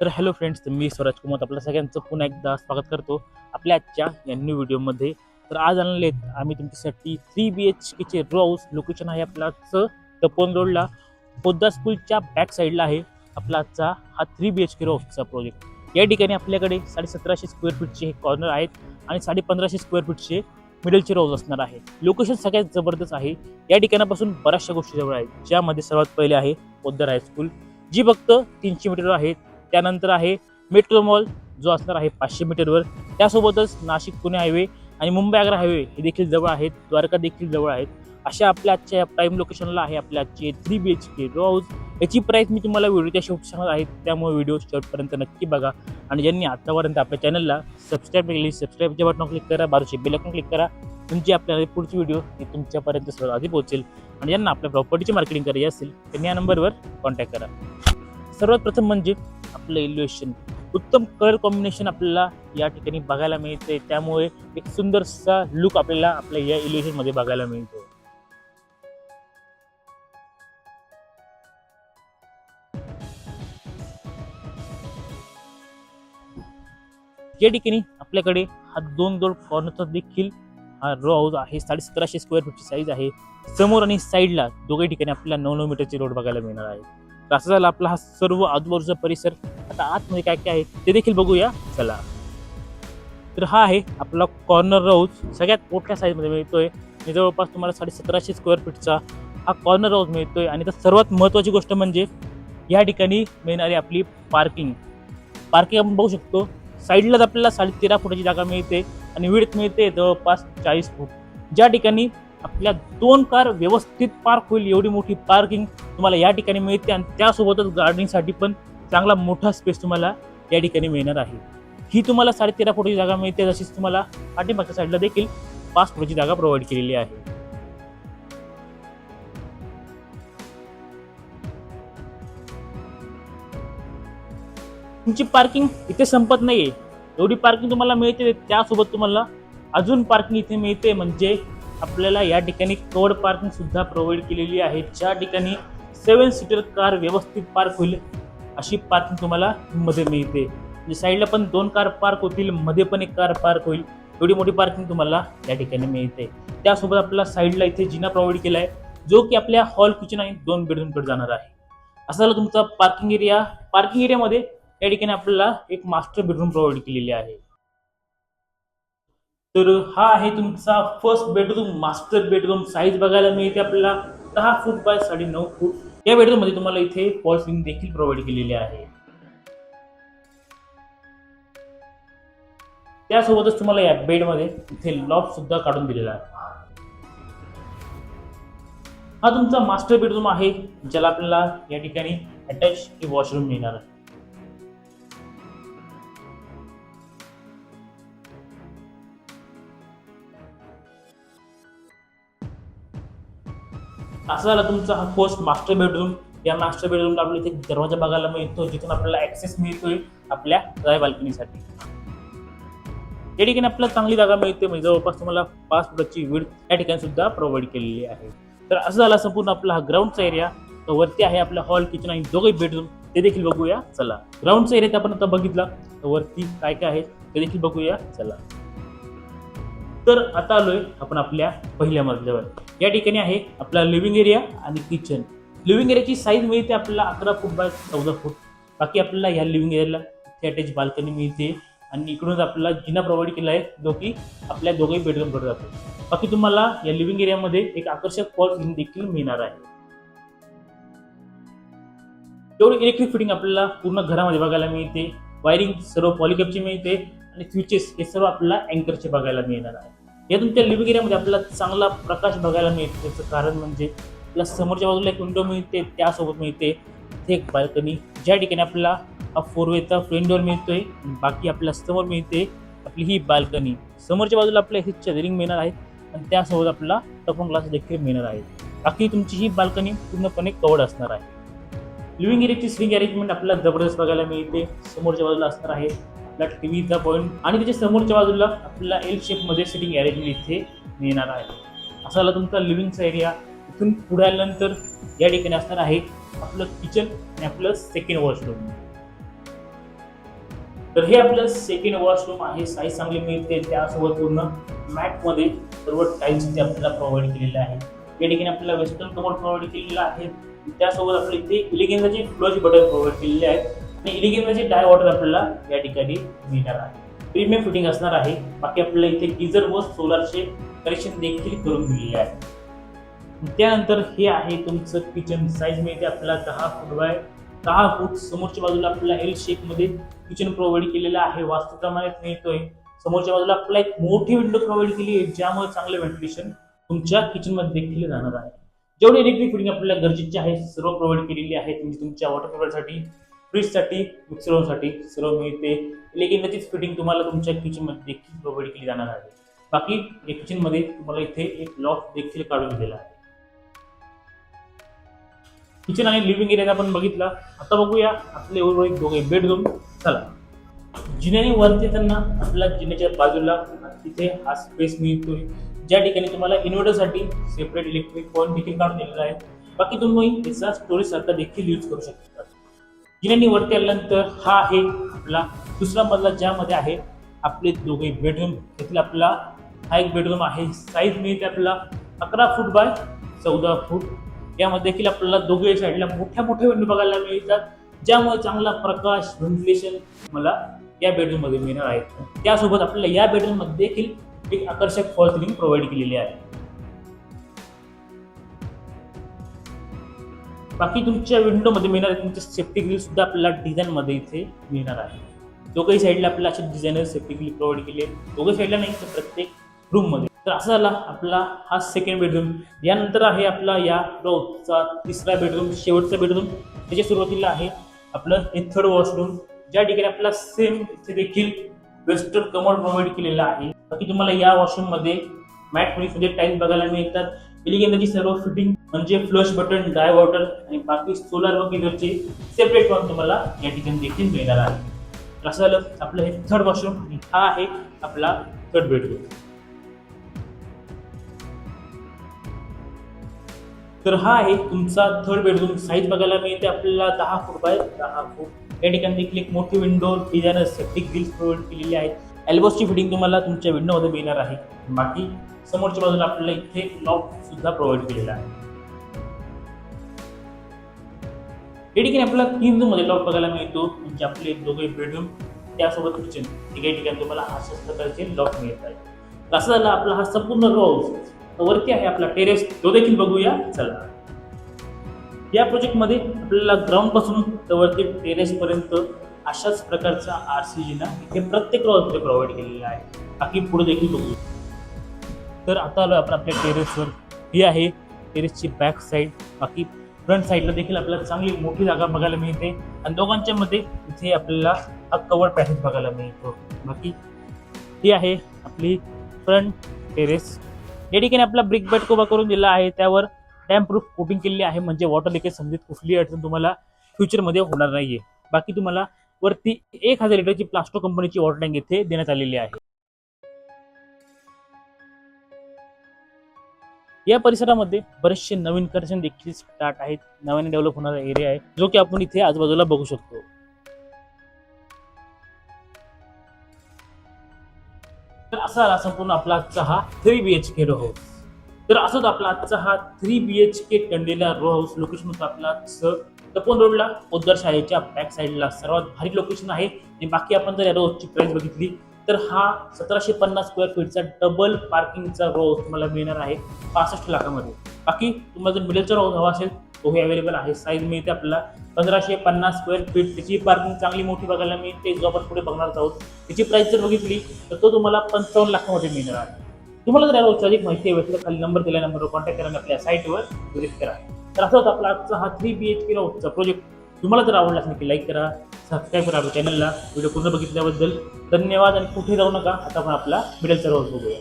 तर hello friends मी स्वराज कुमार आपल्या सगळ्यांचं पुन्हा एकदा स्वागत करतो आपल्या आजच्या या न्यू व्हिडिओमध्ये तर आज आणले आहेत आम्ही तुमच्यासाठी थ्री बी एच केचे रो हाऊस लोकेशन आहे आपलाचं तपोन रोडला पोद्दार स्कूलच्या बॅक साईडला आहे आपला आजचा हा three B H K row हाऊसचा प्रोजेक्ट या ठिकाणी आपल्याकडे साडे सतराशे स्क्वेअर फीटचे हे कॉर्नर आहेत आणि साडे पंधराशे स्क्वेअर फीटचे मिडलचे रोज असणार आहे. लोकेशन सगळ्यात जबरदस्त आहे. या ठिकाणापासून बऱ्याचशा गोष्टी जवळ आहेत. ज्यामध्ये सर्वात पहिले आहे पोद्दार हायस्कूल जी फक्त तीनशे मीटर आहे. त्यानंतर आहे मेट्रो मॉल जो असणार आहे पाचशे मीटरवर. त्यासोबतच नाशिक पुणे हायवे आणि मुंबई आग्रा हायवे हे देखील जवळ आहेत द्वारका देखील जवळ आहेत. अशा आपल्या आजच्या प्राईम लोकेशनला आहे आपल्या आजचे three B H K row house याची प्राईस मी तुम्हाला व्हिडिओच्या शेवट सांगत आहे त्यामुळे व्हिडिओ शेवटपर्यंत नक्की बघा. आणि ज्यांनी आतापर्यंत आपल्या चॅनलला सबस्क्राईब केली सबस्क्राईबच्या बटन क्लिक करा बाजूचे बेल आयकॉन क्लिक करा. तुमची आपल्याला पुढची व्हिडिओ ही तुमच्यापर्यंत सर्वात आधी पोहोचेल. आणि ज्यांना आपल्या प्रॉपर्टीची मार्केटिंग करायची असेल त्यांनी या नंबरवर कॉन्टॅक्ट करा. सर्वात प्रथम म्हणजे आपलं इल्युएशन उत्तम कलर कॉम्बिनेशन आपल्याला या ठिकाणी बघायला मिळते. त्यामुळे एक सुंदरसा लुक आपल्याला आपल्या या इल्युएशनमध्ये बघायला मिळतो. या ठिकाणी आपल्याकडे हा दोन दोन कॉर्नरचा देखील हा रो हाऊस आहे. साडे सतराशे स्क्वेअर फूटची साईज आहे. समोर आणि साईडला दोघे ठिकाणी आपल्याला नऊ नऊ मीटरची रोड बघायला मिळणार आहे. तर असं झालं आपला हा सर्व आजूबाजूचा परिसर आता आतमध्ये काय काय आहे ते देखील बघूया. चला. तर हा आहे आपला कॉर्नर राऊज सगळ्यात मोठ्या साईजमध्ये मिळतोय. आणि जवळपास तुम्हाला साडे सतराशे स्क्वेअर फीटचा हा कॉर्नर हाऊस मिळतोय. आणि तर सर्वात महत्त्वाची गोष्ट म्हणजे या ठिकाणी मिळणारी आपली पार्किंग पार्किंग आपण बघू शकतो. साईडलाच आपल्याला साडे तेरा फुटाची जागा मिळते. आणि विड्थ मिळते जवळपास चाळीस फूट. ज्या ठिकाणी आपल्या दोन कार व्यवस्थित पार्क होईल एवढी मोठी पार्किंग तुम्हाला या ठिकाणी मिळते आणि त्यासोबतच गार्डनिंगसाठी पण चांगला मोठा स्पेस तुम्हाला या ठिकाणी मिळणार आहे. ही तुम्हाला साडे तेरा फुटाची जागा मिळते तशीच तुम्हाला पाठीमागच्या साईडला देखील पाच फुटाची जागा प्रोव्हाइड केलेली आहे. तुमची पार्किंग इथे संपत नाहीये. एवढी पार्किंग तुम्हाला मिळते त्यासोबत तुम्हाला अजून पार्किंग इथे मिळते म्हणजे आपल्याला या ठिकाणी कवर्ड पार्किंग सुद्धा प्रोव्हाइड केलेली आहे. ज्या ठिकाणी सेवन सीटर कार व्यवस्थित पार्क होईल अशी पार्किंग तुम्हाला मध्ये मिळते. म्हणजे साईडला पण दोन कार पार्क होतील मध्ये पण एक कार पार्क होईल. एवढी मोठी पार्किंग तुम्हाला या ठिकाणी मिळते. त्यासोबत आपल्याला साईडला इथे जिना प्रोव्हाइड केला आहे जो की आपल्या हॉल किचन आणि दोन बेडरूमकडे जाणार आहे. असं झालं तुमचा पार्किंग एरिया पार्किंग एरियामध्ये या ठिकाणी आपल्याला एक मास्टर बेडरूम प्रोव्हाइड केलेली आहे. तर हा आहे तुमचा first bedroom master bedroom size बघायला मिळते आपल्याला दहा फूट बाय साडे नऊ फूट या बेडरूममध्ये तुम्हाला इथे फॉल सिलिंग देखील प्रोव्हाइड केलेली आहे. त्यासोबतच तुम्हाला या बेडमध्ये इथे लॉक सुद्धा काढून दिलेला आहे. हा तुमचा मास्टर बेडरूम आहे ज्याला आपल्याला या ठिकाणी अटॅच वॉशरूम मिळणार आहे. असा झाला तुमचा हा फर्स्ट मास्टर बेडरूम या मास्टर बेडरूमला आपल्याला इथे दरवाजा बघायला मिळतो जिथून आपल्याला ऍक्सेस मिळतोय आपल्या ड्राय बाल्कनीसाठी. या ठिकाणी आपल्याला चांगली जागा मिळते म्हणजे जवळपास तुम्हाला पाच फुटाची विड या ठिकाणी सुद्धा प्रोव्हाइड केलेली आहे. तर असं झाला संपूर्ण आपला हा ग्राउंडचा एरिया तर वरती आहे आपला हॉल किचन आणि दोघे बेडरूम ते देखील बघूया चला. ग्राउंडचा एरिया आपण आता बघितला तर वरती काय काय आहे ते देखील बघूया चला. तर आता आलोय आपण आपल्या पहिल्या मजल्यावर. या ठिकाणी आहे आपला लिव्हिंग एरिया आणि किचन लिव्हिंग एरियाची साईज मिळते आपल्याला अकरा फूट बाय चौदा फूट. बाकी आपल्याला ह्या लिव्हिंग एरियाला इथे अटॅच बाल्कनी मिळते आणि इकडूनच आपल्याला जिना प्रोव्हाइड केला आहे जो की आपल्या दोघंही बेडरूम भर जातो. बाकी तुम्हाला या लिव्हिंग एरियामध्ये एक आकर्षक फॉल फिटिंग देखील मिळणार आहे. तेवढी इलेक्ट्रिक फिटिंग आपल्याला पूर्ण घरामध्ये बघायला मिळते वायरिंग सर्व पॉलिकॅपची मिळते आणि स्विचेस हे सर्व आपल्याला अँकरचे बघायला मिळणार आहे. या तुमच्या लिव्हिंग एरियामध्ये आपल्याला चांगला प्रकाश बघायला मिळतो. त्याचं कारण म्हणजे आपल्या समोरच्या बाजूला एक विंडो मिळते त्यासोबत मिळते इथे एक बाल्कनी ज्या ठिकाणी आपल्याला हा फोर वेचा फ्रेंड डोअर मिळतोय बाकी आपल्यासमोर मिळते आपली ही बाल्कनी समोरच्या बाजूला आपल्या ही चदरिंग मिळणार आहे आणि त्यासोबत आपला टफन ग्लास देखील मिळणार आहे. बाकी तुमची ही बाल्कनी पूर्णपणे कवर्ड असणार आहे. लिव्हिंग एरियाची स्विंग अरेंजमेंट आपल्याला जबरदस्त बघायला मिळते. समोरच्या बाजूला असणार आहे आपला टीव्हीचा पॉईंट आणि त्याच्या समोरच्या बाजूला आपल्याला एल शेपमध्ये सिटिंग अरेंजमेंट इथे मिळणार आहे. असा झाला तुमचा लिव्हिंगचा एरिया इथून पुढे आल्यानंतर या ठिकाणी असणार आहे आपलं किचन आणि आपलं सेकंड वॉशरूम तर हे आपलं सेकंड वॉशरूम आहे. साईज चांगली मिळते. त्यासोबत पूर्ण मॅटमध्ये सर्व टाईल्स इथे आपल्याला प्रोव्हाइड केलेले आहे या ठिकाणी आपल्याला वेस्टर्न कमोड प्रोव्हाइड केलेला आहे. त्यासोबत आपल्या इथे इलिगेन्झाचे फ्लोज बटन प्रोव्हाइड केलेले आहेत. आणि डाय वॉटर आपल्याला या ठिकाणी मिळणार आहे. प्रीमियम फिटिंग असणार आहे. बाकी आपल्याला इथे गिझर व सोलारचे कनेक्शन देखील करून दिलेले आहे. त्यानंतर हे आहे तुमचं किचन साईज मिळते. आपल्याला दहा फूट बाय दहा फूट समोरच्या बाजूला आपल्याला एल शेपमध्ये किचन प्रोव्हाइड केलेलं आहे. वास्तूप्रमाणे मिळतोय. समोरच्या बाजूला आपल्याला एक मोठी विंडो प्रोव्हाइड केली आहे ज्यामुळे चांगलं व्हेंटिलेशन तुमच्या किचनमध्ये देखील जाणार आहे. जेवढी इलेक्ट्रिक फिटिंग आपल्याला गरजेची आहे सर्व प्रोव्हाइड केलेली आहे. म्हणजे तुमच्या वॉटर प्युरिफायरसाठी फ्रीजसाठी मिक्सरसाठी सर्व मिळते. इलेक्ट्रिकचीच फिटिंग तुम्हाला तुमच्या किचनमध्ये देखील प्रोव्हाइड केली जाणार आहे. बाकी या किचनमध्ये तुम्हाला इथे एक लॉक देखील काढून दिलेला आहे. किचन आणि लिव्हिंग एरिया आपण बघितला. आता बघूया आपले उर्वरित दोघे. बेडरूम चला. जिन्याने वरती त्यांना आपल्या जिन्याच्या बाजूला तिथे हा स्पेस मिळतोय. ज्या ठिकाणी तुम्हाला इन्व्हर्टरसाठी सेपरेट इलेक्ट्रिक पॉईंट देखील काढून दिलेला आहे. बाकी तुम्ही याचा स्टोरेज सारखा देखील यूज करू शकता. गिरणी वरती आल्यानंतर हा आहे आपला दुसरा मजला ज्यामध्ये आहे आपले दोघे बेडरूम येथील आपला हा एक बेडरूम आहे. साईज मिळते आपला अकरा फूट बाय चौदा फूट यामध्ये देखील आपल्याला दोघे साईडला मोठ्या मोठ्या विंडो बघायला मिळतात. ज्यामुळे चांगला प्रकाश व्हेंटिलेशन मला या बेडरूममध्ये मिळणार आहे. त्यासोबत आपल्याला या बेडरूममध्ये देखील एक आकर्षक फॉल सिलिंग प्रोव्हाइड केलेली आहे. बाकी तुमच्या विंडोमध्ये मिळणार तुमचे सेफ्टी ग्रिल सुद्धा आपल्याला डिझाईनमध्ये इथे मिळणार आहे. दोघंही साईडला आपल्याला असे डिझायनर सेफ्टी ग्रील प्रोव्हाइड केले. दोघं साईडला नाही तर प्रत्येक रूममध्ये तर असा झाला आपला हा सेकंड बेडरूम यानंतर आहे आपला या ब्लॉकचा तिसरा बेडरूम शेवटचा बेडरूम त्याच्या सुरुवातीला आहे आपलं हे थर्ड वॉशरूम ज्या ठिकाणी आपला सेम इथे देखील वेस्टर्न कमोड प्रोव्हाइड केलेला आहे. बाकी तुम्हाला या वॉशरूममध्ये मॅट फिनिश म्हणजे टाईल्स बघायला मिळतात. एलिगेंदाची सर्व फिटिंग म्हणजे फ्लश बटन ड्राय वॉटर आणि बाकी सोलार व गिझरचे सेपरेट पण तुम्हाला या ठिकाणी देखील मिळणार आहे. तर असं झालं आपलं हे थर्ड वॉशरूम आणि हा आहे आपला थर्ड बेडरूम तर हा आहे तुमचा थर्ड बेडरूम साईज बघायला मिळते आपल्याला दहा फूट बाय दहा फूट या ठिकाणी देखील एक मोठी window designer septic grills provide केलेली आहेत. एल्बोसची फिटिंग तुम्हाला तुमच्या विंडोमध्ये मिळणार आहे. बाकी समोरच्या बाजूला आपल्याला इथे लॉक सुद्धा प्रोव्हाइड केलेला आहे. या ठिकाणी आपल्याला तीन रूममध्ये लॉक बघायला मिळतो. म्हणजे आपले दोघे बेडरूम त्यासोबत किचन तिघे ठिकाणी तुम्हाला अशाच प्रकारचे लॉक मिळत आहे असं झालं आपला हा संपूर्ण रो वरती आहे आपला टेरेस तो देखील बघूया. चला. या प्रोजेक्टमध्ये आपल्याला ग्राउंडपासून तर वरती टेरेसपर्यंत अशाच प्रकारचा आर सी जी ना इथे प्रत्येक रोजमध्ये प्रोव्हाइड केलेला आहे. बाकी पुढे देखील बघू. तर आता आलो आपण आपल्या टेरेसवर ही आहे टेरेसची बॅक साईड बाकी फ्रंट साईडला देखील आपल्याला चांगली मोठी जागा बघायला मिळते. आणि दोघांच्या मध्ये इथे आपल्याला हा कवर पॅसेज बघायला मिळतो. बाकी ही आहे आपली फ्रंट टेरेस या ठिकाणी आपला ब्रिक बॅट कोबा करून दिला आहे. त्यावर डॅम प्रूफ कोटिंग केलेली आहे. म्हणजे वॉटर लिकेज समजेत कुठली अडचण तुम्हाला फ्युचरमध्ये होणार नाहीये. बाकी तुम्हाला वरती एक हजार लिटरची प्लास्टो कंपनीची वॉटर टँक इथे देण्यात आलेली आहे. या परिसरामध्ये बरेचसे नवीन कनेक्शन देखील स्टार्ट आहेत. नव्याने डेव्हलप होणारा एरिया आहे जो की आपण इथे आजूबाजूला बघू शकतो. तर असा आला संपूर्ण आपला आजचा हा three B H K row house तर असंच आपला आजचा हा थ्री बी एच के कंडेला रो हाऊस लोकेशन होता आपला तपोन रोडला. पोद्दार शाळेच्या बॅक साईडला सर्वात भारी लोकेशन आहे. आणि बाकी आपण जर या रोजची प्राइस बघितली तर हा सतराशे पन्नास स्क्वेअर फीटचा डबल पार्किंगचा रो तुम्हाला मिळणार आहे पासष्ट लाखामध्ये. बाकी तुम्हाला जर मिडलचा रो हवा असेल तोही अवेलेबल आहे. साईज मिळते आपल्याला पंधराशे पन्नास स्क्वेअर फीट त्याची पार्किंग चांगली मोठी बघायला मिळते. जो आपण पुढे बघणार आहोत. त्याची प्राईस जर बघितली तर तो तुम्हाला पंचावन्न लाखामध्ये मिळणार आहे. तुम्हाला जर या रोजची अधिक माहिती हवी असेल तर खाली नंबर दिल्या नंबरवर कॉन्टॅक्ट करा आपल्या साईटवर विजिट करा. तर असं होतं आपला आजचा हा थ्री बी एच के रोजचा प्रोजेक्ट तुम्हाला जर आवडला असेल की लाईक करा. सबस्क्राईब करा आपल्या चॅनलला व्हिडिओ पूर्ण बघितल्याबद्दल धन्यवाद आणि कुठे जाऊ नका आता आपण आपला मिडल सर्व बघूया.